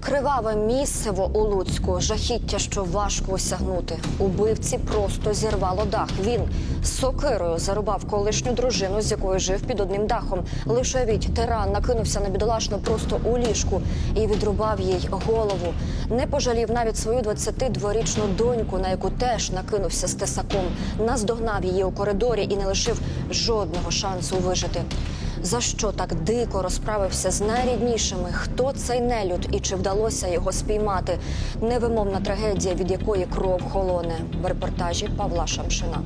Криваве місцево у Луцьку, жахіття, що важко осягнути. Убивці просто зірвало дах. Він сокирою зарубав колишню дружину, з якою жив під одним дахом. Лише від тиран накинувся на бідолашну просто у ліжку і відрубав їй голову. Не пожалів навіть свою 22-річну доньку, на яку теж накинувся з тесаком. Наздогнав її у коридорі і не лишив жодного шансу вижити. За що так дико розправився з найріднішими? Хто цей нелюд і чи вдалося його спіймати? Невимовна трагедія, від якої кров холоне. В репортажі Павла Шамшина.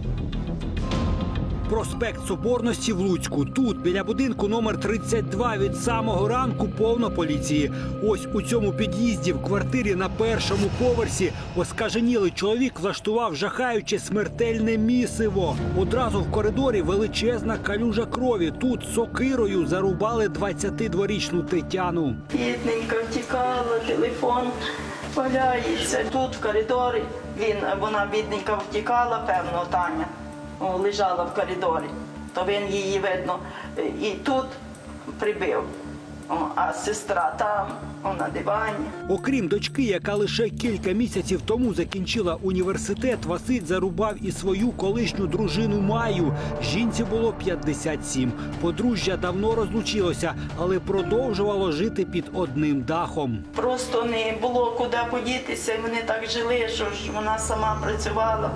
Проспект Соборності в Луцьку. Тут, біля будинку номер 32, від самого ранку повно поліції. Ось у цьому під'їзді в квартирі на першому поверсі оскаженілий чоловік влаштував жахаюче смертельне місиво. Одразу в коридорі величезна калюжа крові. Тут сокирою зарубали 22-річну Тетяну. Бідненька втікала, телефон валяється. Тут в коридорі він, вона бідненька втікала, певно, Таня о, лежала в коридорі. То він її видно і тут прибив. А сестра там, на дивані. Окрім дочки, яка лише кілька місяців тому закінчила університет, Василь зарубав і свою колишню дружину Маю. Жінці було 57. Подружжя давно розлучилося, але продовжувало жити під одним дахом. Просто не було куди подітися, вони так жили, що ж вона сама працювала.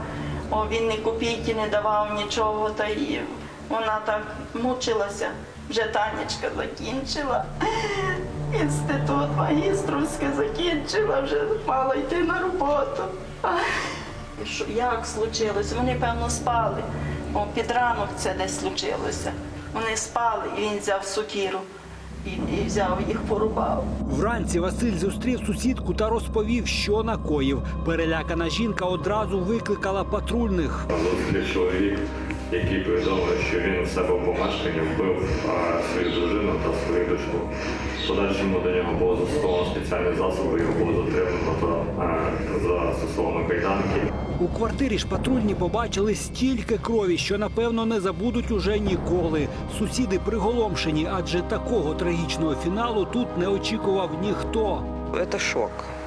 О, він ні копійки не давав нічого, та і вона так мучилася. Вже Танечка закінчила. Інститут магістровський закінчила, вже мала йти на роботу. Що, як случилось? Вони, певно, спали. О, під ранок це десь случилося. Вони спали, і він взяв сокіру і, і взяв їх порубав. Вранці Василь зустрів сусідку та розповів, що накоїв. Перелякана жінка одразу викликала патрульних. Чоловік, який повідомив, що він у себе в помешканні вбив а, свою дружину та свою дочку. В Подальшому до нього було застосовано спеціальні засоби, його було затримано та а, застосовано кайданки. У квартирі ж патрульні побачили стільки крові, що напевно не забудуть уже ніколи. Сусіди приголомшені, адже такого трагічного фіналу тут не очікував ніхто. Это шок.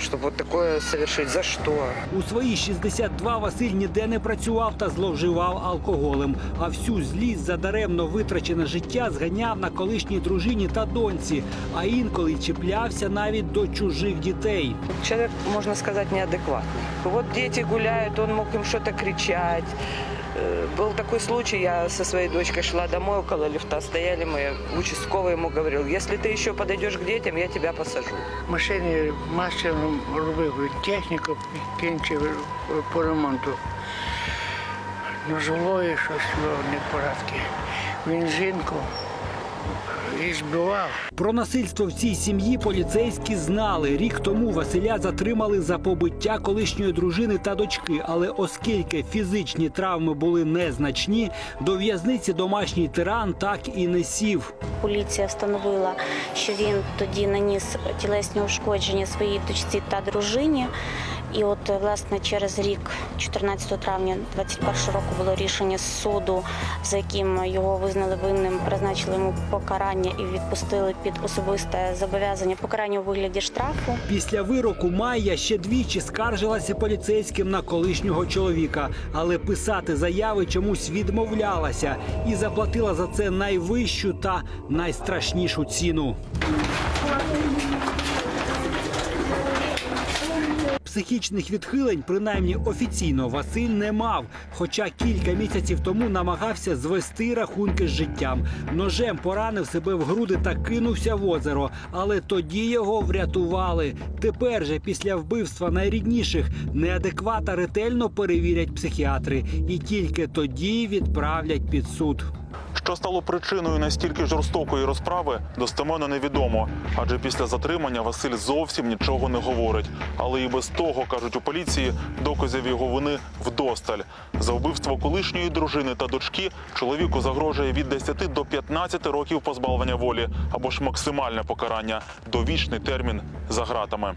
Чтобы вот такое совершить, за что? У свої 62 Василь ніде не працював та зловживав алкоголем. А всю злість за даремно витрачене життя зганяв на колишній дружині та доньці, а інколи чіплявся навіть до чужих дітей. Человек, можно сказать, неадекватный. Вот дети гуляют, он мог им что-то кричать. Э, Был такой случай, я со своей дочкой шла домой, около лифта стояли мы, участковый ему говорил, если ты еще подойдешь к детям, я тебя посажу. машини мастером робив техніку, кінчив по ремонту. Ну, жилої щось було непорадки. Він жінку і збивав. Про насильство в цій сім'ї поліцейські знали. Рік тому Василя затримали за побиття колишньої дружини та дочки. Але оскільки фізичні травми були незначні, до в'язниці домашній тиран так і не сів. Поліція встановила, що він тоді наніс тілесні ушкодження своїй дочці та дружині. І от власне через рік, 14 травня 2021 року, було рішення суду, за яким його визнали винним, призначили йому покарання і відпустили під особисте зобов'язання покарання у вигляді штрафу. Після вироку Майя ще двічі скаржилася поліцейським на колишнього чоловіка, але писати заяви чомусь відмовлялася і заплатила за це найвищу та найстрашнішу ціну. Психічних відхилень, принаймні офіційно, Василь не мав. Хоча кілька місяців тому намагався звести рахунки з життям. Ножем поранив себе в груди та кинувся в озеро. Але тоді його врятували. Тепер же, після вбивства найрідніших, неадеквата ретельно перевірять психіатри, і тільки тоді відправлять під суд. Що стало причиною настільки жорстокої розправи, достеменно невідомо. Адже після затримання Василь зовсім нічого не говорить. Але і без того, кажуть у поліції, доказів його вини вдосталь. За вбивство колишньої дружини та дочки чоловіку загрожує від 10 до 15 років позбавлення волі або ж максимальне покарання довічний термін за ґратами.